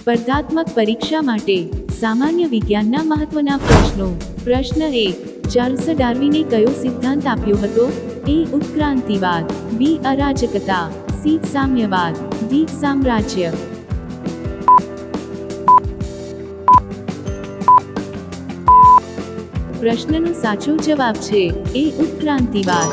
સ્પર્ધાત્મક પરીક્ષા માટે સામાન્ય વિજ્ઞાનના મહત્વના પ્રશ્નો. પ્રશ્ન એક, ચાર્લ્સ ડાર્વિને કયો સિદ્ધાંત આપ્યો હતો? એ ઉત્ક્રાંતિવાદ, બી, અરાજકતા, સી, સામ્યવાદ, ડી, સામ્રાજ્ય. પ્રશ્નનો સાચો જવાબ છે, એ ઉત્ક્રાંતિવાદ.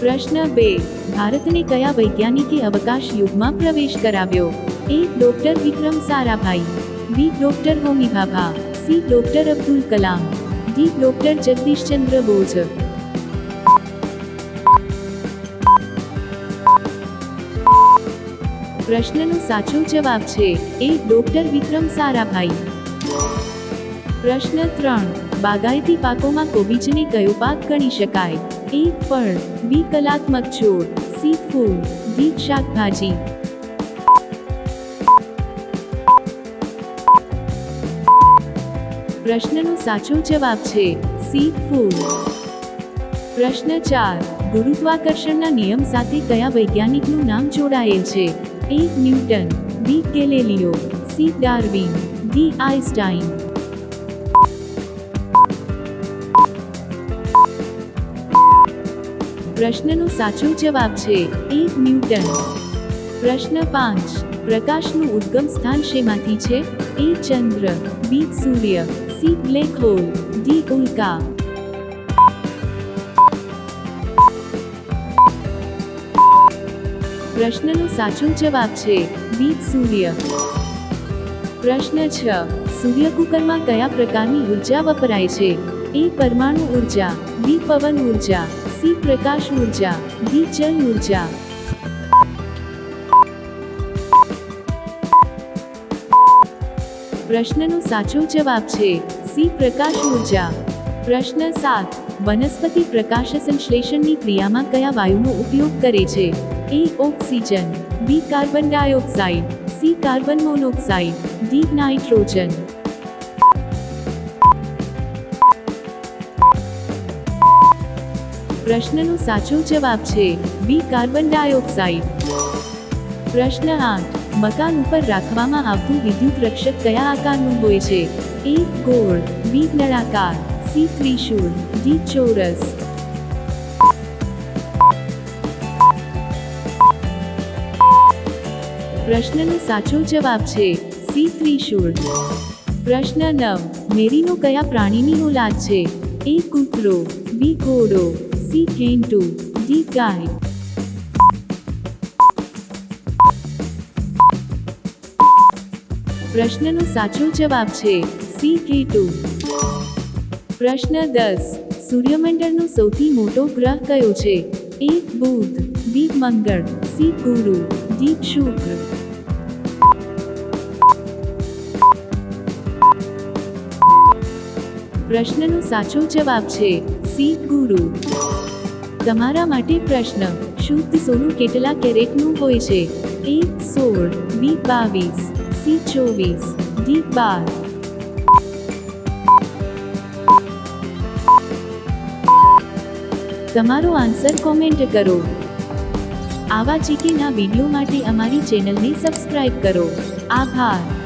પ્રશ્ન બે, ભારતને કયા વૈજ્ઞાનિકે અવકાશ યુગમાં પ્રવેશ કરાવ્યો? A doctor Vikram Sarabhai, B doctor Homi Bhabha C doctor Abdul Kalam, D doctor Jagadishchandra Bose. પ્રશ્નનો સાચો જવાબ છે એ ડોક્ટર વિક્રમ સારાભાઈ. પ્રશ્ન ત્રણ, બાગાયતી પાકોમાં કોબીજને કયો પાક ગણી શકાય. એ ફળ, બી કલાત્મક છોડ, સી ફૂલ ડી શાકભાજી. પ્રશ્નનો સાચો જવાબ છે સી ફૂડ પ્રશ્ન ચાર, ગુરુત્વાકર્ષણના નિયમ સાથે કયા વૈજ્ઞાનિકનું નામ જોડાયેલ છે? A, Newton. B, Galileo. C, Darwin. D Einstein પ્રશ્નનો સાચો જવાબ છે એ, ન્યૂટન. પ્રશ્ન પાંચ, પ્રકાશનું ઉદ્ગમ સ્થાન શેમાંથી છે? એ, ચંદ્ર. બી, સૂર્ય. બ્લેક હોલ ડી ઉલ્કા પ્રશ્નનો સાચો જવાબ છે બી સૂર્ય. પ્રશ્ન છ, સૂર્ય કુકરમાં કયા પ્રકારની ઊર્જા વપરાય છે? એ પરમાણુ ઊર્જા બી પવન ઊર્જા, સી પ્રકાશ ઊર્જા, ડી જળ ઊર્જા. પ્રશ્નનો સાચો જવાબ છે સી પ્રકાશ ઊર્જા. પ્રશ્ન સાત, વનસ્પતિ પ્રકાશ સંશ્લેષણની ક્રિયામાં કયા વાયુનો ઉપયોગ કરે છે? A, oxygen. B, carbon dioxide. C, carbon monoxide. D, nitrogen. પ્રશ્નનો સાચો જવાબ છે બી, કાર્બન ડાયોક્સાઇડ. પ્રશ્ન આઠ મકાન ઉપર રાખવામાં આવતું વિદ્યુત રક્ષક કયા આકારનું હોય છે? એ ગોળ બી નળાકાર સી ત્રિશૂળ ડી ચોરસ. પ્રશ્નનો સાચો જવાબ છે સી ત્રિશૂળ. પ્રશ્ન નવ, મેરીનો કયા પ્રાણીની ઓલાદ છે? એ કૂતરો બી ઘોડો સી ઘેંટુ ડી ગાય. પ્રશ્નનો સાચો જવાબ છે સી ઘેટું પ્રશ્ન દસ. સૂર્યમંડળનો સૌથી મોટો ગ્રહ કયો છે? એ બુધ બી મંગળ સી ગુરુ ડી શુક્ર. પ્રશ્નનો સાચો જવાબ છે સી ગુરુ. તમારા માટે પ્રશ્ન. શુદ્ધ સોનું કેટલા કેરેટનું હોય છે? એ સોળ બી બાવીસ સી ચોવીસ ડી બાર તમારો આન્સર કોમેન્ટ કરો. આવા જીકેના વીડિયો માટે અમારી ચેનલને સબસ્ક્રાઇબ કરો. આભાર.